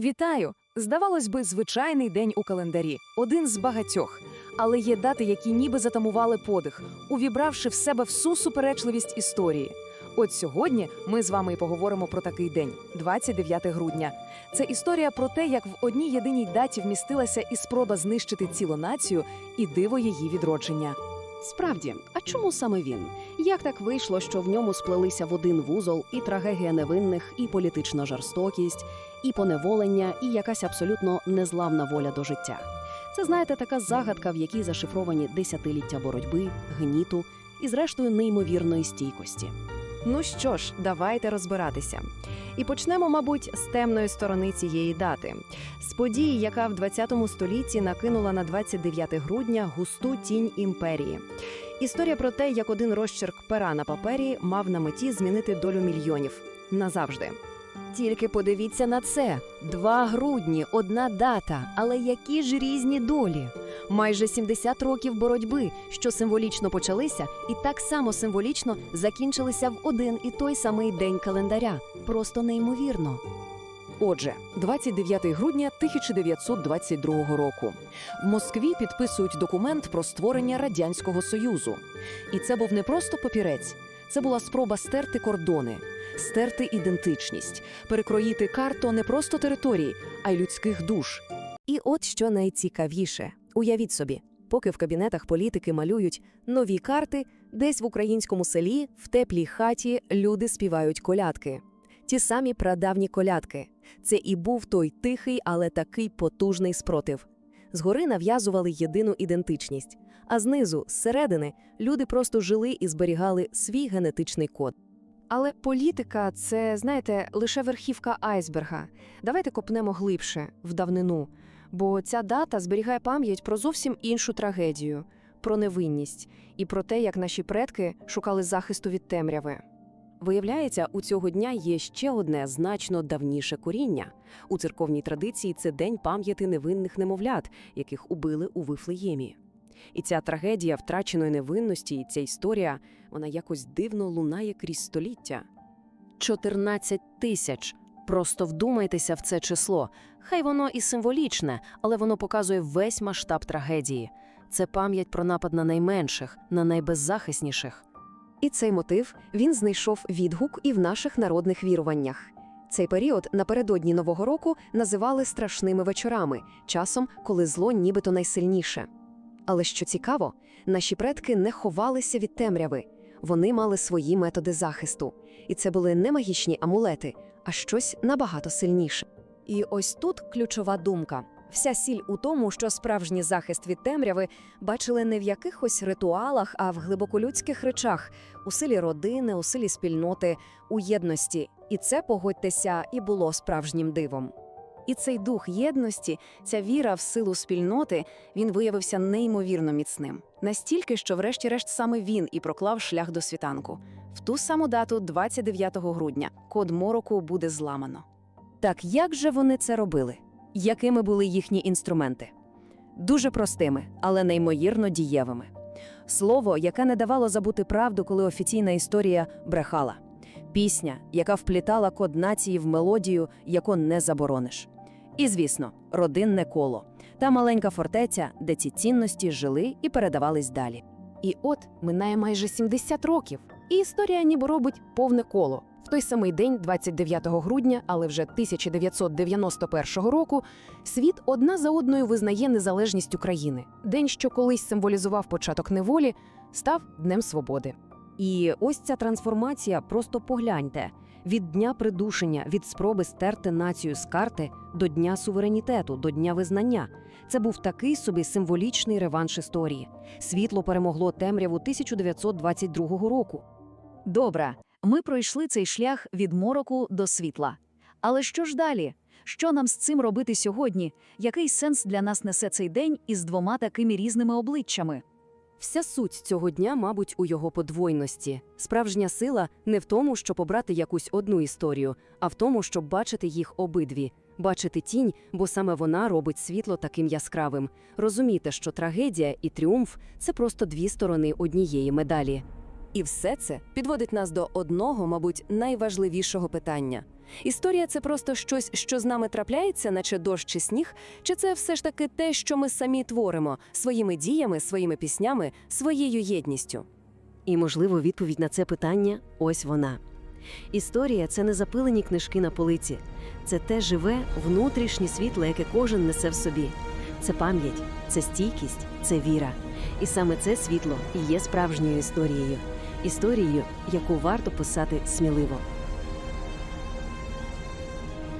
Вітаю! Здавалось би, звичайний день у календарі, один з багатьох. Але є дати, які ніби затамували подих, увібравши в себе всю суперечливість історії. От сьогодні ми з вами і поговоримо про такий день 29 грудня. Це історія про те, як в одній єдиній даті вмістилася і спроба знищити цілу націю, і диво її відродження. Справді, а чому саме він? Як так вийшло, що в ньому сплелися в один вузол і трагедія невинних, і політична жорстокість, і поневолення, і якась абсолютно незламна воля до життя? Це знаєте, така загадка, в якій зашифровані десятиліття боротьби, гніту і, зрештою, неймовірної стійкості. Ну що ж, давайте розбиратися. І почнемо, мабуть, з темної сторони цієї дати, з події, яка в 20 столітті накинула на 29 грудня густу тінь імперії. Історія про те, як один розчерк пера на папері мав на меті змінити долю мільйонів назавжди. Тільки подивіться на це: 2 грудні, одна дата, але які ж різні долі. Майже 70 років боротьби, що символічно почалися, і так само символічно закінчилися в один і той самий день календаря. Просто неймовірно. Отже, 29 грудня 1922 року в Москві підписують документ про створення радянського союзу. І це був не просто папірець, це була спроба стерти кордони, стерти ідентичність, перекроїти карту не просто територій, а й людських душ. І от що найцікавіше: уявіть собі, поки в кабінетах політики малюють нові карти, десь в українському селі, в теплій хаті люди співають колядки. Ті самі прадавні колядки. Це і був той тихий, але такий потужний спротив. Згори нав'язували єдину ідентичність, а знизу, зсередини, люди просто жили і зберігали свій генетичний код. Але політика це, знаєте, лише верхівка айсберга. Давайте копнемо глибше, в давнину. Бо ця дата зберігає пам'ять про зовсім іншу трагедію, про невинність і про те, як наші предки шукали захисту від темряви. Виявляється, у цього дня є ще одне значно давніше коріння. У церковній традиції це день пам'яті невинних немовлят, яких убили у Вифлеємі. І ця трагедія втраченої невинності, і ця історія, вона якось дивно лунає крізь століття. 14 тисяч. Просто вдумайтеся в це число. Хай воно і символічне, але воно показує весь масштаб трагедії. Це пам'ять про напад на найменших, на найбеззахисніших. І цей мотив він знайшов відгук і в наших народних віруваннях. Цей період напередодні Нового року називали страшними вечорами, часом, коли зло нібито найсильніше. Але що цікаво, наші предки не ховалися від темряви. Вони мали свої методи захисту. І це були не магічні амулети, а щось набагато сильніше. І ось тут ключова думка. Вся сіль у тому, що справжній захист від темряви бачили не в якихось ритуалах, а в глибоколюдських речах, у силі родини, у силі спільноти, у єдності. І це, погодьтеся, і було справжнім дивом. І цей дух єдності, ця віра в силу спільноти, він виявився неймовірно міцним. Настільки, що, врешті-решт, саме він і проклав шлях до світанку. В ту саму дату, 29 грудня, код мороку буде зламано. Так як же вони це робили? Якими були їхні інструменти? Дуже простими, але неймовірно дієвими. Слово, яке не давало забути правду, коли офіційна історія брехала. Пісня, яка вплітала код нації в мелодію, яку не заборониш. І, звісно, родинне коло та маленька фортеця, де ці цінності жили і передавались далі. І от минає майже 70 років, і історія ніби робить повне коло. В той самий день, 29 грудня, але вже 1991 року, світ одна за одною визнає незалежність України. День, що колись символізував початок неволі, став Днем Свободи. І ось ця трансформація, просто погляньте: від дня придушення, від спроби стерти націю з карти до дня суверенітету, до дня визнання. Це був такий собі символічний реванш історії. Світло перемогло темряву 1922 року. Добре, ми пройшли цей шлях від мороку до світла. Але що ж далі? Що нам з цим робити сьогодні? Який сенс для нас несе цей день із двома такими різними обличчями? Вся суть цього дня, мабуть, у його подвойності. Справжня сила не в тому, щоб обрати якусь одну історію, а в тому, щоб бачити їх обидві, бачити тінь, бо саме вона робить світло таким яскравим. Розуміти, що трагедія і тріумф це просто дві сторони однієї медалі. І все це підводить нас до одного, мабуть, найважливішого питання: Історія це просто щось, що з нами трапляється, наче дощ чи сніг, чи це все ж таки те, що ми самі творимо своїми діями, своїми піснями, своєю єдністю? І, можливо, відповідь на це питання ось вона. Історія це не запилені книжки на полиці, це те живе внутрішнє світло, яке кожен несе в собі. Це пам'ять, це стійкість, це віра. І саме це світло і є справжньою історією, історією, яку варто писати сміливо.